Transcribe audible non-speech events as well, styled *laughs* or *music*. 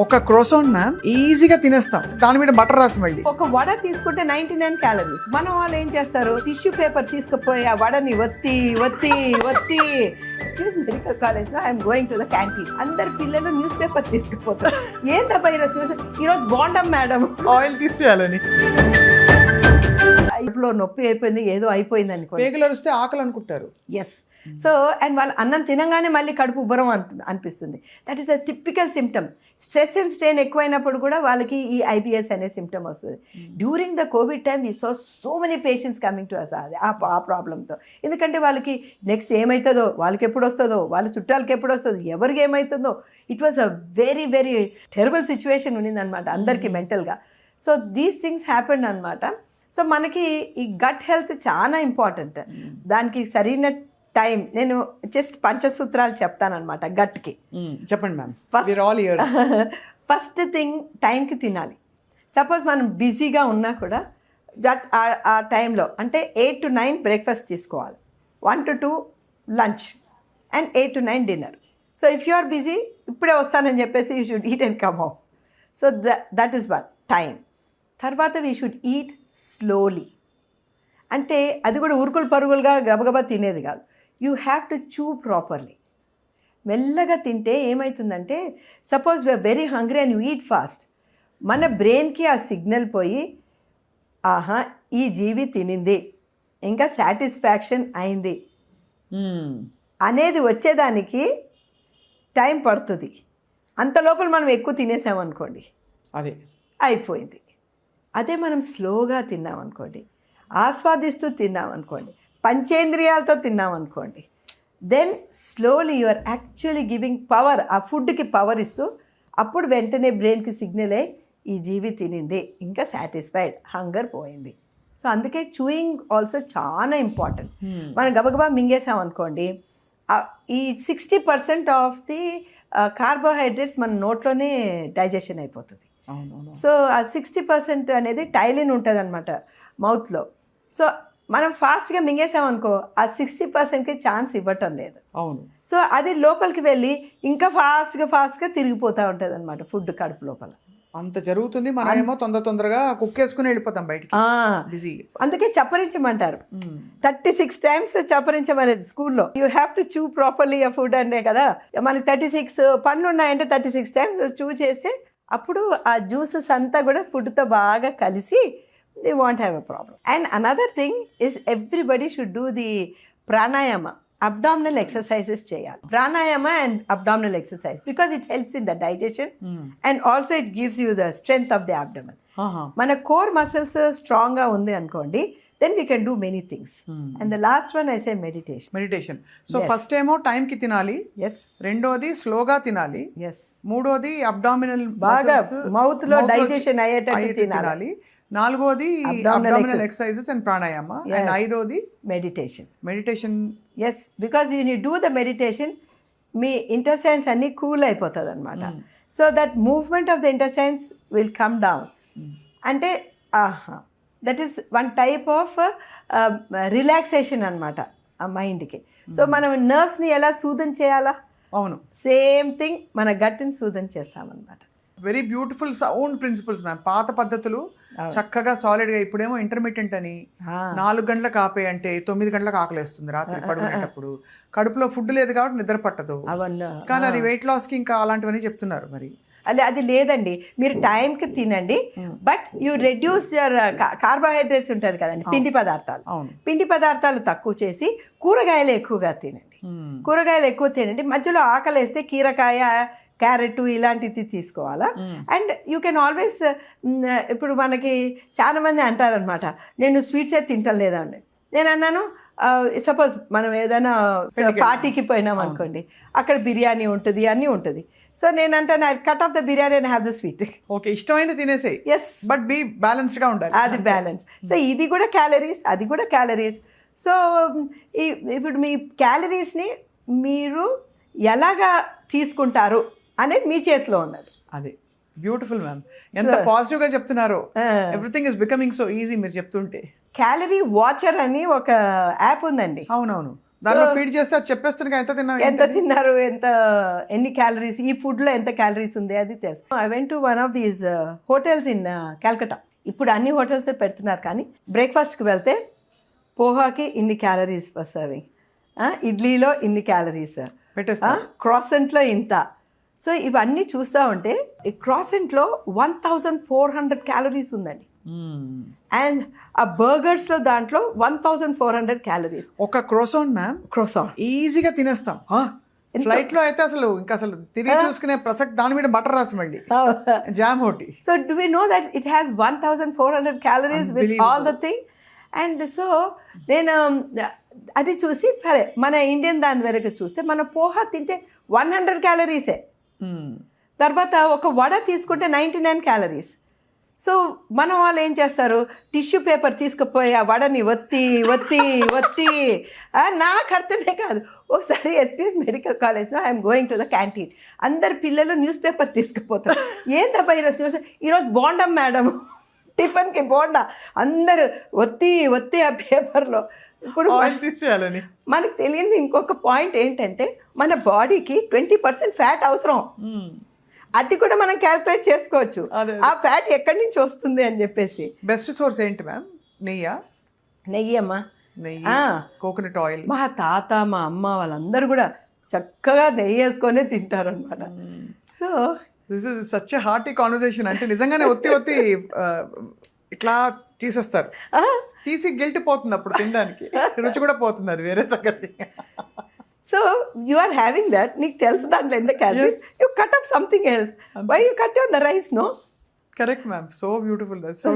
ఒక croissant ma'am ఈజీగా తినేస్తాం. దాని మీద బటర్ రాసి మళ్ళీ. ఒక వడ తీసుకుంటే నైన్టీ నైన్ క్యాలరీస్. మన వాళ్ళు ఏం చేస్తారు? టిష్యూ పేపర్ తీసుకుపోయి ఆ వడని ఒత్తి ఒత్తి ఒత్తి. మెడికల్ కాలేజ్లో I'm going to the canteen అందరు పిల్లలు న్యూస్ పేపర్ తీసుకుపోతారు. ఏంటబ్బా ఈరోజు ఈరోజు బాగుంటాం మేడం. ఆయిల్ తీసేయాలని. లో నొప్పి అయిపోయింది ఏదో అయిపోయింది అనుకోండి. పేగులు వస్తే ఆకలి అనుకుంటారు. ఎస్ సో అండ్ వాళ్ళు అన్నం తినగానే మళ్ళీ కడుపు ఉబ్బరం అన్- అనిపిస్తుంది. That is a typical symptom stress and strain ఎక్కువైనప్పుడు కూడా వాళ్ళకి ఈ ఐబిఎస్ అనే సిమ్టమ్ వస్తుంది. డ్యూరింగ్ ద కోవిడ్ టైమ్ ఈ so so many patients coming to us అది ఆ ఆ ప్రాబ్లంతో ఎందుకంటే వాళ్ళకి నెక్స్ట్ ఏమవుతుందో వాళ్ళకి ఎప్పుడు వస్తుందో వాళ్ళ చుట్టాలకి ఎప్పుడు వస్తుందో ఎవరికి ఏమవుతుందో it was a very very terrible situation ఉన్నిందనమాట అందరికీ మెంటల్గా సో దీస్ థింగ్స్ హ్యాపెండ్ అనమాట సో మనకి ఈ గట్ హెల్త్ చాలా ఇంపార్టెంట్ దానికి సరైన టైం నేను జస్ట్ పంచసూత్రాలు చెప్తానమాట గట్కి. చెప్పండి మ్యామ్. ఇయర్ *laughs* ఫస్ట్ థింగ్ టైంకి తినాలి. సపోజ్ మనం బిజీగా ఉన్నా కూడా దట్ ఆ టైంలో అంటే ఎయిట్ టు నైన్ బ్రేక్ఫాస్ట్ తీసుకోవాలి. One to two lunch. And eight to nine dinner. So if you are busy ఇప్పుడే వస్తానని చెప్పేసి you should eat and come home. So that is one time. తర్వాత వీ షుడ్ ఈట్ స్లోలీ అంటే అది కూడా ఉరుకులు పరుగులుగా గబగబా తినేది కాదు. You have to chew properly మెల్లగా తింటే ఏమవుతుందంటే suppose we're very hungry and you eat fast మన బ్రెయిన్కి ఆ సిగ్నల్ పోయి ఆహా ఈ జీవి తినింది. ఇంకా సాటిస్ఫాక్షన్ అయింది. అనేది వచ్చేదానికి టైం పడుతుంది. అంత లోపల మనం ఎక్కువ తినేసామనుకోండి. అదే. అయిపోయింది. అదే మనం స్లోగా తిన్నామనుకోండి ఆస్వాదిస్తూ తిన్నామనుకోండి పంచేంద్రియాలతో తిన్నామనుకోండి then slowly you are actually giving power ఆ ఫుడ్కి పవర్ ఇస్తూ అప్పుడు వెంటనే బ్రెయిన్కి సిగ్నల్ అయ్యి ఈ జీవి తినింది ఇంకా సాటిస్ఫైడ్ హంగర్ పోయింది. సో అందుకే చూయింగ్ ఆల్సో చాలా ఇంపార్టెంట్ మనం గబగబా మింగేసాం అనుకోండి ఈ sixty percent of the carbohydrates మన నోట్లోనే డైజెషన్ అయిపోతుంది. సో ఆ సిక్స్టీ పర్సెంట్ అనేది టైలిన్ ఉంటుంది అనమాట మౌత్లో. సో మనం ఫాస్ట్గా మింగేసామనుకో ఆ సిక్స్టీ పర్సెంట్కి ఛాన్స్ ఇవ్వటం లేదు. అవును. సో అది లోపలికి వెళ్ళి ఇంకా ఫాస్ట్గా ఫాస్ట్గా తిరిగిపోతూ ఉంటుంది అనమాట ఫుడ్ కడుపు లోపల. అంత జరుగుతుంది మనం ఏమో తొందర తొందరగా కుక్ వేసుకుని వెళ్ళిపోతాం బయటికి. అందుకే చప్పరించమంటారు. థర్టీ సిక్స్ టైమ్స్ చప్పరించమనేది స్కూల్లో. You have to chew properly food అంటే కదా. మనకి థర్టీ సిక్స్ పనులు ఉన్నాయంటే థర్టీ సిక్స్ టైమ్స్ చూ చేస్తే అప్పుడు ఆ జ్యూసెస్ అంతా కూడా ఫుడ్తో బాగా కలిసి they won't have a problem. And another thing is everybody should do the pranayama. Abdominal exercises చేయాలి. Pranayama and abdominal exercise because it helps in the digestion and also it gives you the strength of the abdomen. మన core muscles స్ట్రాంగ్గా ఉంది అనుకోండి then we can do many things and the last one I say meditation meditation so first ఏమో టైంకి తినాలి. Yes రెండోది స్లోగా తినాలి. ఎస్ మూడోది అబ్డామినల్ బాగా mouth లో digestion అయ్యేటట్టు తినాలి. నాలుగోది Abdominal abdominal. Exercises and pranayama. And ఐదోది meditation meditation yes because you do the meditation me intestines అన్నీ కూల్ అయిపోతుంది అనమాట so that movement of the intestines will come down అంటే ఆహా that is one type of relaxation అనమాట ఆ మైండ్కి so మనం నర్వ్స్ని ఎలా సూదన చేయాలా? అవును. సేమ్ థింగ్ మన గట్టిని సూదన చేస్తామన్నమాట. Very beautiful sound principles ma'am పాత పద్ధతులు చక్కగా సాలిడ్గా ఇప్పుడేమో ఇంటర్మీడియట్ అని నాలుగు గంటలకు ఆపే అంటే తొమ్మిది గంటలకు ఆకలేస్తుంది రాత్రి పడుకునేటప్పుడు. కడుపులో ఫుడ్ లేదు కాబట్టి నిద్ర పట్టదు. కానీ అది వెయిట్ లాస్కి ఇంకా అలాంటివన్నీ చెప్తున్నారు మరి. అదే అది లేదండి. మీరు టైంకి తినండి. But you reduce your carbohydrates ఉంటుంది కదండి పిండి పదార్థాలు. పిండి పదార్థాలు తక్కువ చేసి కూరగాయలు ఎక్కువగా తినండి. కూరగాయలు ఎక్కువ తినండి. మధ్యలో ఆకలి వేస్తే కీరకాయ క్యారెట్ ఇలాంటివి తీసుకోవాలా? అండ్ యూ కెన్ ఆల్వేస్ ఇప్పుడు మనకి చాలా మంది అంటారనమాట నేను స్వీట్సే తింటం లేదండి నేను అన్నాను సపోజ్ మనం ఏదైనా పార్టీకి పోయినాం అనుకోండి అక్కడ బిర్యానీ ఉంటుంది అన్నీ ఉంటుంది. సో నేను అంటాను I cut off the biryani and have the sweet okay ఇష్టమైన తినేసే. ఎస్ బట్ బి బ్యాలెన్స్డ్గా ఉండాలి. అది బ్యాలెన్స్ సో ఇది కూడా క్యాలరీస్ అది కూడా క్యాలరీస్ సో ఈ- ఇప్పుడు మీ క్యాలరీస్ని మీరు ఎలాగా తీసుకుంటారు అనేది మీ చేతిలో ఉన్నది. అదే. బ్యూటిఫుల్ మ్యామ్ ఎంత పాజిటివ్గా చెప్తున్నారు. Everything is becoming so easy మీరు చెప్తుంటే. క్యాలరీ వాచర్ అని ఒక యాప్ ఉందండి. అవునవును. దానిలో ఫీడ్ చేస్తే అది చెప్పేస్తుంది ఎంత తిన్నాం ఎంత తిన్నారు ఎంత ఎన్ని క్యాలరీస్ ఈ ఫుడ్లో ఎంత క్యాలరీస్ ఉంది అది తెలుసు. I went to one of these hotels in Calcutta uh, ఇప్పుడు అన్ని హోటల్స్ పెడుతున్నారు కానీ బ్రేక్ఫాస్ట్కి వెళ్తే పోహాకి ఇన్ని క్యాలరీస్ సర్వింగ్ ఇడ్లీలో ఇన్ని క్యాలరీస్ క్రాసెంట్లో ఇంత. సో ఇవన్నీ చూస్తూ ఉంటే ఈ క్రాసెంట్లో one thousand four hundred calories ఉందండి. మ్మ్. అండ్ ఆ బర్గర్స్లో దాంట్లో one thousand four hundred calories. ఒక క్రోసాన్ మ్యామ్ క్రోసాన్. ఈజీగా తినేస్తాం. ఫ్లైట్లో అయితే అసలు ఇంకా అసలు తిరిగి చూసుకునే ప్రసక్తి దాని మీద బటర్ రాసి మళ్ళీ. జామ్ ఒకటి So do we know that it has 1,400 calories with all the thing? And so నేను um, అది చూసి సరే మన ఇండియన్ దాని వరకు చూస్తే మన పోహా తింటే వన్ హండ్రెడ్ క్యాలరీసే. తర్వాత ఒక వడ తీసుకుంటే నైంటీ నైన్ క్యాలరీస్. సో మనం వాళ్ళు ఏం చేస్తారు? టిష్యూ పేపర్ తీసుకుపోయి ఆ వడని ఒత్తి ఒత్తి ఒత్తి. నాకు అర్థమే కాదు. ఒకసారి ఎస్పీఎస్ మెడికల్ కాలేజ్లో I'm going to the canteen. అందరు పిల్లలు న్యూస్ పేపర్ తీసుకుపోతారు. ఏందబ్బా ఈరోజు న్యూస్? ఈరోజు బోండం మేడం. టిఫిన్కి బోండా. అందరూ ఒత్తి ఒత్తి ఆ పేపర్లో. ఇప్పుడు ఆయిల్ తీసేయాలని. మనకు తెలియంది ఇంకొక పాయింట్ ఏంటంటే మన బాడీకి ట్వంటీ పర్సెంట్ ఫ్యాట్ అవసరం. అది కూడా మనం క్యాల్కులేట్ చేసుకోవచ్చు. ఆ ఫ్యాట్ ఎక్కడి నుంచి వస్తుంది అని చెప్పేసి. బెస్ట్ సోర్స్ ఏంటి మ్యామ్ నెయ్యా? నెయ్యి అమ్మా. నెయ్యి. కోకోనట్ ఆయిల్ మా తాత మా అమ్మ వాళ్ళందరూ కూడా చక్కగా నెయ్యి వేసుకొనే తింటారు అనమాట so this is such hearty conversation అంటే నిజంగానే ఒత్తి ఒత్తి ఇట్లా తీసేస్తారు. తీసి గిల్ట్ పోతుంది అప్పుడు తినడానికి. రుచి కూడా పోతుంది అది వేరే సంగతి. So you are having that నీకు తెలుసు దాంట్లో ఎంత calories you cut up something else why you cut on the rice no correct ma'am so beautiful that so